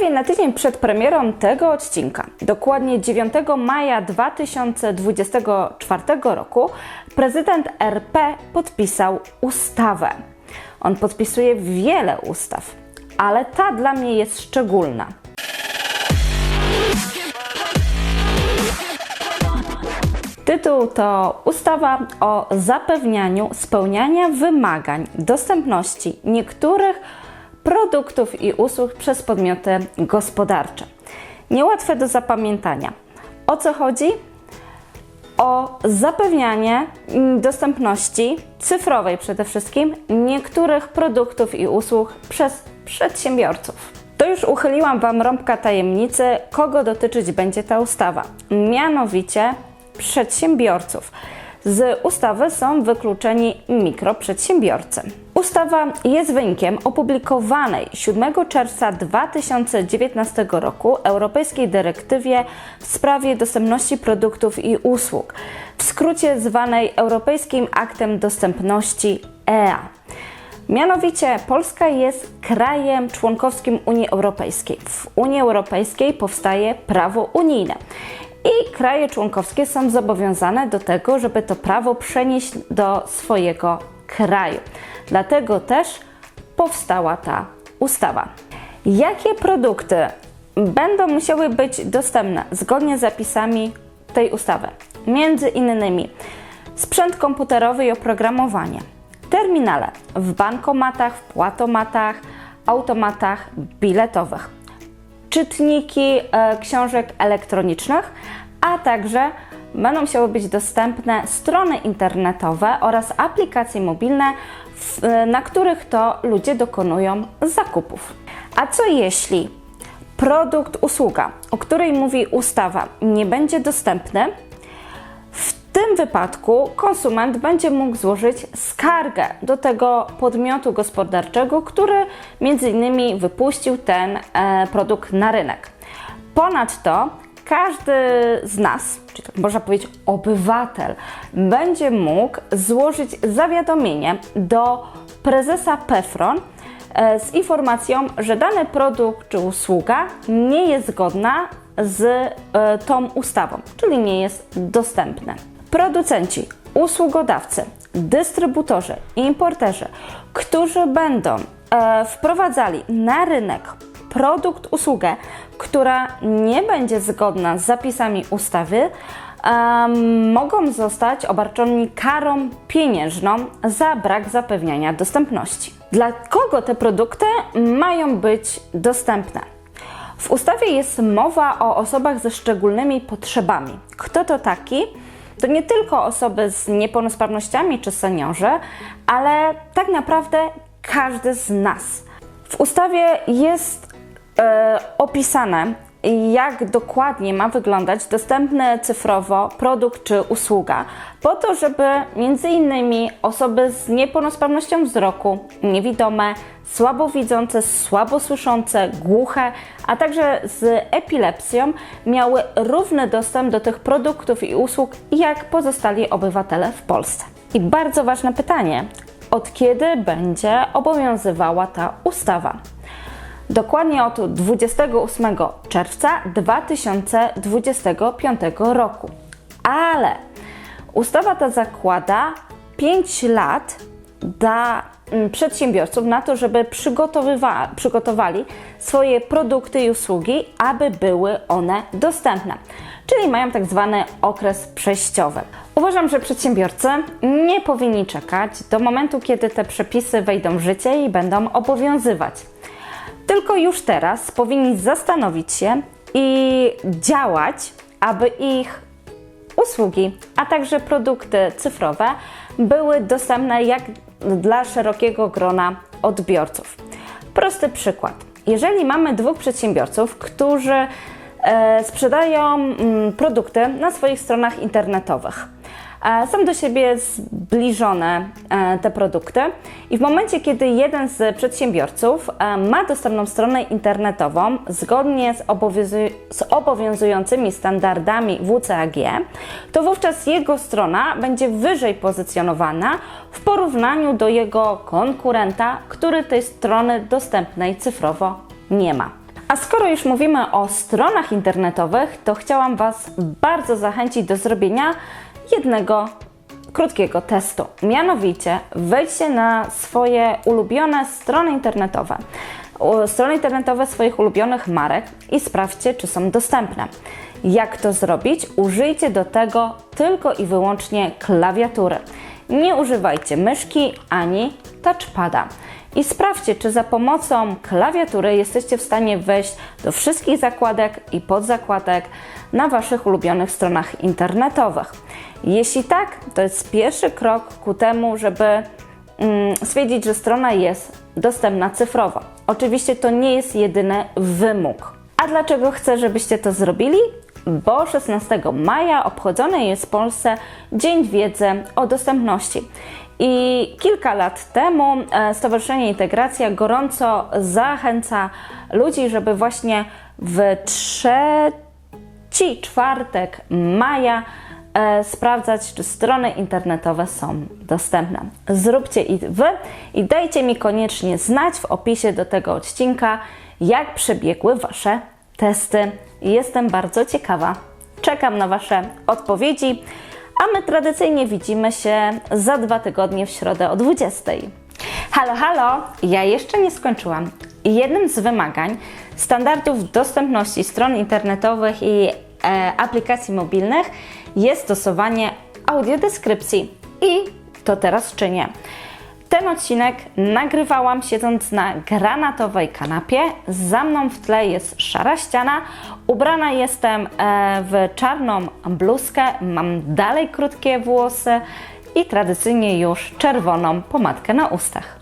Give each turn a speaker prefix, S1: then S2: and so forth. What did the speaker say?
S1: Prawie na tydzień przed premierą tego odcinka, dokładnie 9 maja 2024 roku, prezydent RP podpisał ustawę. On podpisuje wiele ustaw, ale ta dla mnie jest szczególna. Tytuł to Ustawa o zapewnianiu spełniania wymagań dostępności niektórych produktów i usług przez podmioty gospodarcze. Niełatwe do zapamiętania. O co chodzi? O zapewnianie dostępności cyfrowej przede wszystkim niektórych produktów i usług przez przedsiębiorców. To już uchyliłam Wam rąbka tajemnicy, kogo dotyczyć będzie ta ustawa. Mianowicie przedsiębiorców. Z ustawy są wykluczeni mikroprzedsiębiorcy. Ustawa jest wynikiem opublikowanej 7 czerwca 2019 roku Europejskiej Dyrektywie w sprawie dostępności produktów i usług, w skrócie zwanej Europejskim Aktem Dostępności EA. Mianowicie Polska jest krajem członkowskim Unii Europejskiej. W Unii Europejskiej powstaje prawo unijne i kraje członkowskie są zobowiązane do tego, żeby to prawo przenieść do swojego kraju. Dlatego też powstała ta ustawa. Jakie produkty będą musiały być dostępne zgodnie z zapisami tej ustawy? Między innymi sprzęt komputerowy i oprogramowanie, terminale w bankomatach, w płatomatach, automatach biletowych, czytniki e, książek elektronicznych, a także będą musiały być dostępne strony internetowe oraz aplikacje mobilne, e, na których to ludzie dokonują zakupów. A co jeśli produkt, usługa, o której mówi ustawa, nie będzie dostępny? Tym wypadku konsument będzie mógł złożyć skargę do tego podmiotu gospodarczego, który między innymi wypuścił ten e, produkt na rynek. Ponadto każdy z nas, czyli tak można powiedzieć obywatel, będzie mógł złożyć zawiadomienie do prezesa PEFRON e, z informacją, że dany produkt czy usługa nie jest zgodna z e, tą ustawą, czyli nie jest dostępne. Producenci, usługodawcy, dystrybutorzy, importerzy, którzy będą e, wprowadzali na rynek produkt, usługę, która nie będzie zgodna z zapisami ustawy, um, mogą zostać obarczeni karą pieniężną za brak zapewniania dostępności. Dla kogo te produkty mają być dostępne? W ustawie jest mowa o osobach ze szczególnymi potrzebami. Kto to taki? To nie tylko osoby z niepełnosprawnościami czy seniorzy, ale tak naprawdę każdy z nas. W ustawie jest e, opisane, jak dokładnie ma wyglądać dostępny cyfrowo produkt czy usługa, po to, żeby innymi osoby z niepełnosprawnością wzroku, niewidome, słabowidzące, słabosłyszące, głuche, a także z epilepsją miały równy dostęp do tych produktów i usług jak pozostali obywatele w Polsce. I bardzo ważne pytanie: od kiedy będzie obowiązywała ta ustawa? Dokładnie od 28 czerwca 2025 roku. Ale ustawa ta zakłada 5 lat dla mm, przedsiębiorców na to, żeby przygotowali swoje produkty i usługi, aby były one dostępne. Czyli mają tak zwany okres przejściowy. Uważam, że przedsiębiorcy nie powinni czekać do momentu, kiedy te przepisy wejdą w życie i będą obowiązywać. Tylko już teraz powinni zastanowić się i działać, aby ich usługi, a także produkty cyfrowe były dostępne jak dla szerokiego grona odbiorców. Prosty przykład. Jeżeli mamy dwóch przedsiębiorców, którzy e, sprzedają mm, produkty na swoich stronach internetowych, są do siebie zbliżone e, te produkty i w momencie, kiedy jeden z przedsiębiorców e, ma dostępną stronę internetową zgodnie z, z obowiązującymi standardami WCAG, to wówczas jego strona będzie wyżej pozycjonowana w porównaniu do jego konkurenta, który tej strony dostępnej cyfrowo nie ma. A skoro już mówimy o stronach internetowych, to chciałam Was bardzo zachęcić do zrobienia jednego krótkiego testu. Mianowicie wejdźcie na swoje ulubione strony internetowe, strony internetowe swoich ulubionych marek i sprawdźcie, czy są dostępne. Jak to zrobić? Użyjcie do tego tylko i wyłącznie klawiatury. Nie używajcie myszki ani touchpada. I sprawdźcie, czy za pomocą klawiatury jesteście w stanie wejść do wszystkich zakładek i podzakładek na Waszych ulubionych stronach internetowych. Jeśli tak, to jest pierwszy krok ku temu, żeby mm, stwierdzić, że strona jest dostępna cyfrowo. Oczywiście to nie jest jedyny wymóg. A dlaczego chcę, żebyście to zrobili? Bo 16 maja obchodzony jest w Polsce Dzień Wiedzy o Dostępności. I kilka lat temu e, Stowarzyszenie Integracja gorąco zachęca ludzi, żeby właśnie w trzeci czwartek maja e, sprawdzać, czy strony internetowe są dostępne. Zróbcie i wy i dajcie mi koniecznie znać w opisie do tego odcinka, jak przebiegły Wasze testy. Jestem bardzo ciekawa. Czekam na Wasze odpowiedzi, a my tradycyjnie widzimy się za dwa tygodnie w środę o 20. Halo, halo! Ja jeszcze nie skończyłam. Jednym z wymagań standardów dostępności stron internetowych i e, aplikacji mobilnych jest stosowanie audiodeskrypcji. I to teraz czynię. Ten odcinek nagrywałam siedząc na granatowej kanapie. Za mną w tle jest szara ściana. Ubrana jestem e, w czarną bluzkę, mam dalej krótkie włosy i tradycyjnie już czerwoną pomadkę na ustach.